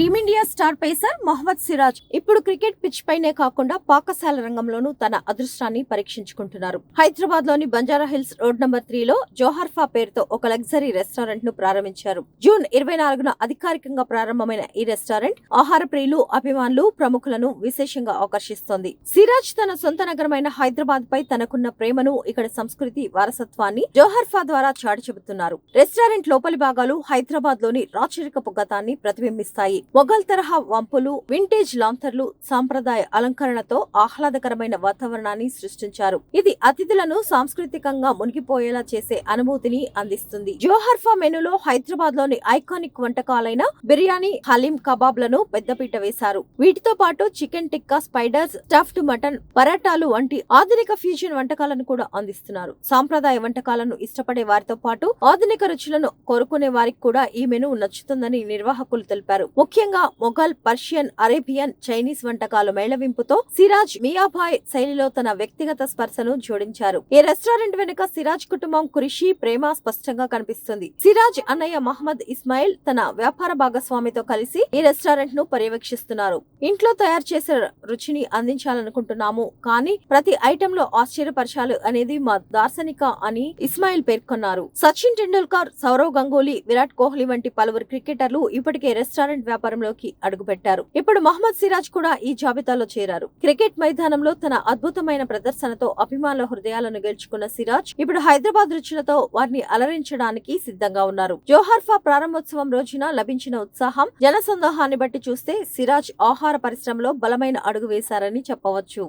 Team India star pacer Mohammed Siraj ఇప్పుడు cricket pitch పైనే కాకుండా పాకశాల రంగంలోనూ తన అదృష్టాన్ని పరీక్షించుకుంటున్నారు. హైదరాబాద్లోని బంజారా హిల్స్ రోడ్ నంబర్ త్రీలో జోహర్ఫా పేరుతో ఒక లగ్జరీ రెస్టారెంట్ను ప్రారంభించారు. జూన్ ఇరవై నాలుగున అధికారికంగా ప్రారంభమైన ఈ రెస్టారెంట్ ఆహార ప్రియులు అభిమానులు ప్రముఖులను విశేషంగా ఆకర్షిస్తోంది. సిరాజ్ తన సొంత నగరమైన హైదరాబాద్ పై తనకున్న ప్రేమను ఇక్కడ సంస్కృతి వారసత్వాన్ని జోహర్ఫా ద్వారా చాటి చెబుతున్నారు రెస్టారెంట్ లోపలి భాగాలు హైదరాబాద్లోని రాచరికపు గతాన్ని ప్రతిబింబిస్తాయి. మొఘల్ తరహా వంపులు వింటేజ్ లాంతర్లు సాంప్రదాయ అలంకరణతో ఆహ్లాదకరమైన వాతావరణాన్ని సృష్టించారు. ఇది అతిథులను సాంస్కృతికంగా మునిగిపోయేలా చేసే అనుభూతిని అందిస్తుంది. జోహర్ఫా మెనూలో హైదరాబాద్లోని ఐకానిక్ వంటకాలైన బిర్యానీ హలీం కబాబ్లను పెద్దపీట వేశారు. వీటితో పాటు chicken tikka spiders stuffed mutton పరాటాలు వంటి ఆధునిక ఫ్యూజన్ వంటకాలను కూడా అందిస్తున్నారు. సాంప్రదాయ వంటకాలను ఇష్టపడే వారితో పాటు ఆధునిక రుచులను కోరుకునే వారికి కూడా ఈ మెను నచ్చుతుందని నిర్వాహకులు తెలిపారు. ముఖ్య ముఖ్యంగా మొఘల్ పర్షియన్ అరేబియన్ చైనీస్ వంటకాలు మేళవింపుతో సిరాజ్ మియాభాయ్ శైలిలో తన వ్యక్తిగత స్పర్శను జోడించారు. ఈ రెస్టారెంట్ వెనుక సిరాజ్ కుటుంబం కృషి ప్రేమ స్పష్టంగా కనిపిస్తుంది. సిరాజ్ అన్నయ్య మహమ్మద్ ఇస్మాయిల్ తన వ్యాపార భాగస్వామితో కలిసి ఈ రెస్టారెంట్ను పర్యవేక్షిస్తున్నారు. ఇంట్లో తయారు చేసే రుచిని అందించాలనుకుంటున్నాము కానీ ప్రతి ఐటెం లో ఆశ్చర్యపరచాలి అనేది మా దార్శనిక అని ఇస్మాయిల్ పేర్కొన్నారు. సచిన్ టెండూల్కర్ సౌరవ్ గంగూలీ విరాట్ కోహ్లీ వంటి పలువురు క్రికెటర్లు ఇప్పటికే రెస్టారెంట్ వ్యాపారంలోకి అడుగుపెట్టారు. ఇప్పుడు మహమ్మద్ సిరాజ్ కూడా ఈ జాబితాలో చేరారు. క్రికెట్ మైదానంలో తన అద్భుతమైన ప్రదర్శనతో అభిమానుల హృదయాలను గెలుచుకున్న సిరాజ్ ఇప్పుడు హైదరాబాద్ రుచులతో వారిని అలరించడానికి సిద్ధంగా ఉన్నారు. జోహార్ఫా ప్రారంభోత్సవం రోజున లభించిన ఉత్సాహం జనసందోహాన్ని బట్టి చూస్తే సిరాజ్ ఆహార పరిశ్రమలో బలమైన అడుగు వేశారని చెప్పవచ్చు.